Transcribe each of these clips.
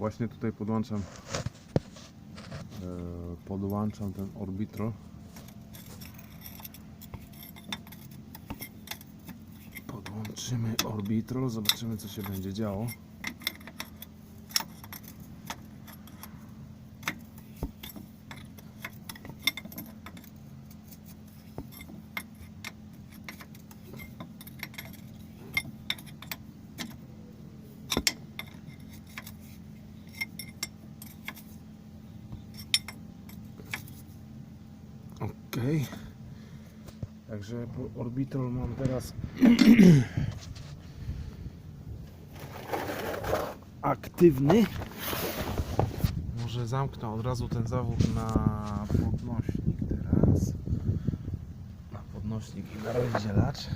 Właśnie tutaj podłączam e, podłączam ten orbitrol. Podłączymy orbitrol, zobaczymy co się będzie działo. Okej. Także orbitrol mam teraz aktywny. Może zamknę od razu ten zawód na podnośnik teraz. Na podnośnik i na rozdzielacz.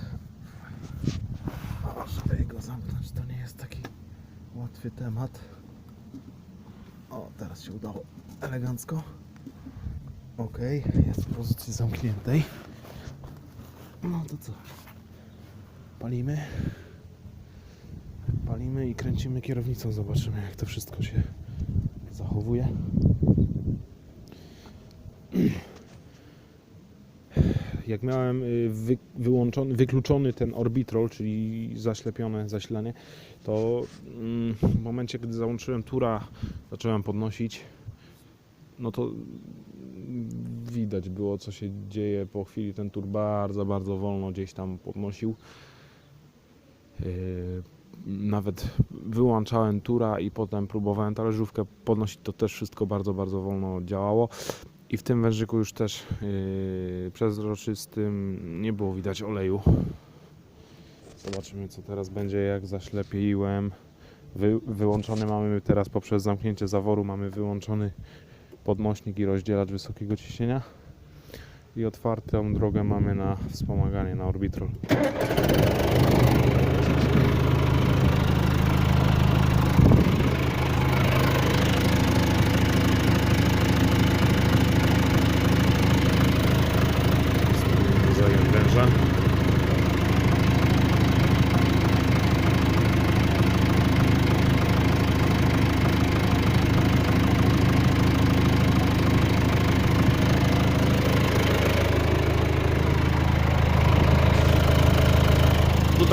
Żeby go zamknąć to nie jest taki łatwy temat. O, teraz się udało elegancko. Ok, jest w pozycji zamkniętej. No to co? Palimy. Palimy i kręcimy kierownicą. Zobaczymy, jak to wszystko się zachowuje. Jak miałem y, wy, wyłączony, wykluczony ten orbitrol, czyli zaślepione zasilanie, to mm, w momencie, gdy załączyłem tura, zacząłem podnosić, no to widać było co się dzieje po chwili. Ten tur bardzo, bardzo wolno gdzieś tam podnosił. Yy, nawet wyłączałem tura i potem próbowałem talerzówkę podnosić. To też wszystko bardzo, bardzo wolno działało. I w tym wężyku już też yy, przezroczystym nie było widać oleju. Zobaczymy co teraz będzie jak zaślepiłem. Wy, wyłączony mamy teraz poprzez zamknięcie zaworu mamy wyłączony podnośnik i rozdzielacz wysokiego ciśnienia i otwartą drogę mamy na wspomaganie na orbitrol.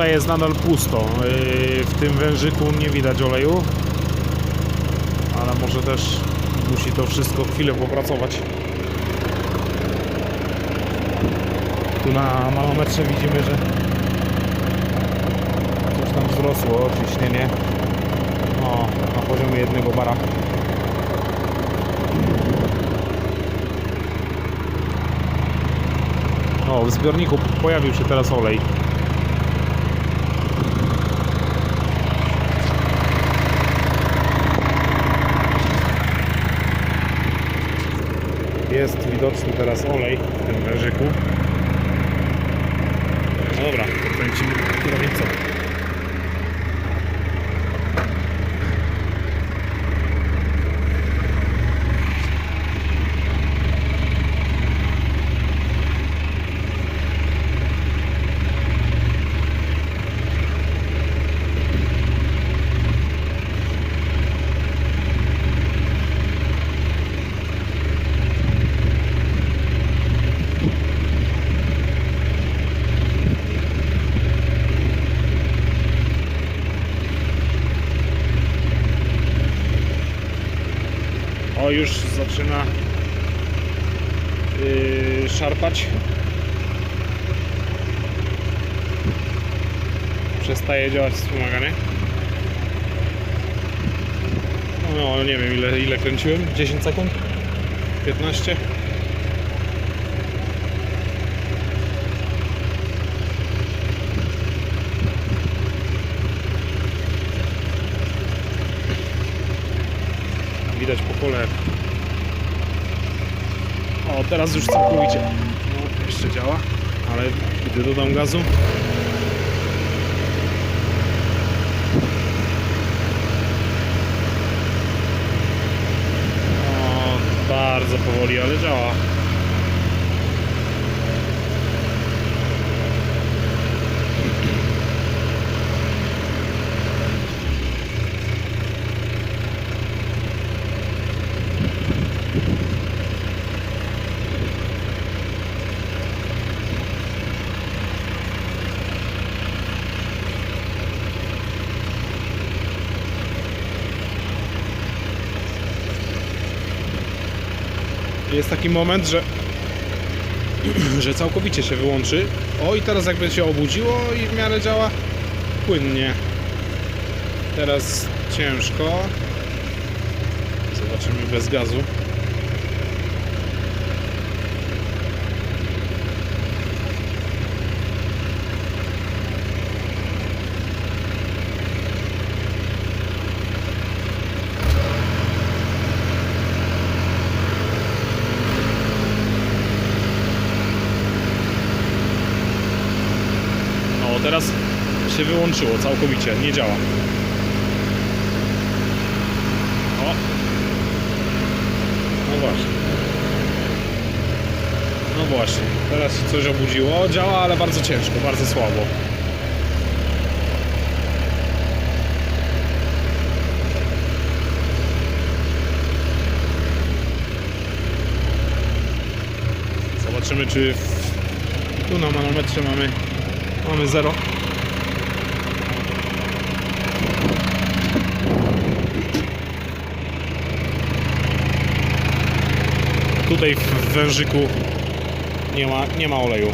Tutaj jest nadal pusto. Yy, W tym wężyku nie widać oleju. Ale może też musi to wszystko chwilę popracować. Tu na manometrze widzimy, że coś tam wzrosło ciśnienie. O, na poziomie jednego bara. O, w zbiorniku pojawił się teraz olej. Jest widoczny teraz olej w tym wężyku. No dobra, kręcimy kierownicą. O, już zaczyna yy, szarpać. Przestaje działać wspomaganie. No, no nie wiem ile, ile kręciłem. 10 sekund? 15? Widać po kole. O, teraz już całkowicie. No, jeszcze działa, ale gdy dodam gazu. Bardzo powoli, ale działa. Jest taki moment, że że całkowicie się wyłączy. O i teraz jakby się obudziło i w miarę działa płynnie. Teraz ciężko. Zobaczymy bez gazu. Teraz się wyłączyło całkowicie, nie działa. O! No właśnie. No właśnie, teraz się coś obudziło. Działa, ale bardzo ciężko, bardzo słabo. Zobaczymy, czy w... tu na manometrze mamy Mamy 0. Tutaj w wężyku nie ma, nie ma oleju.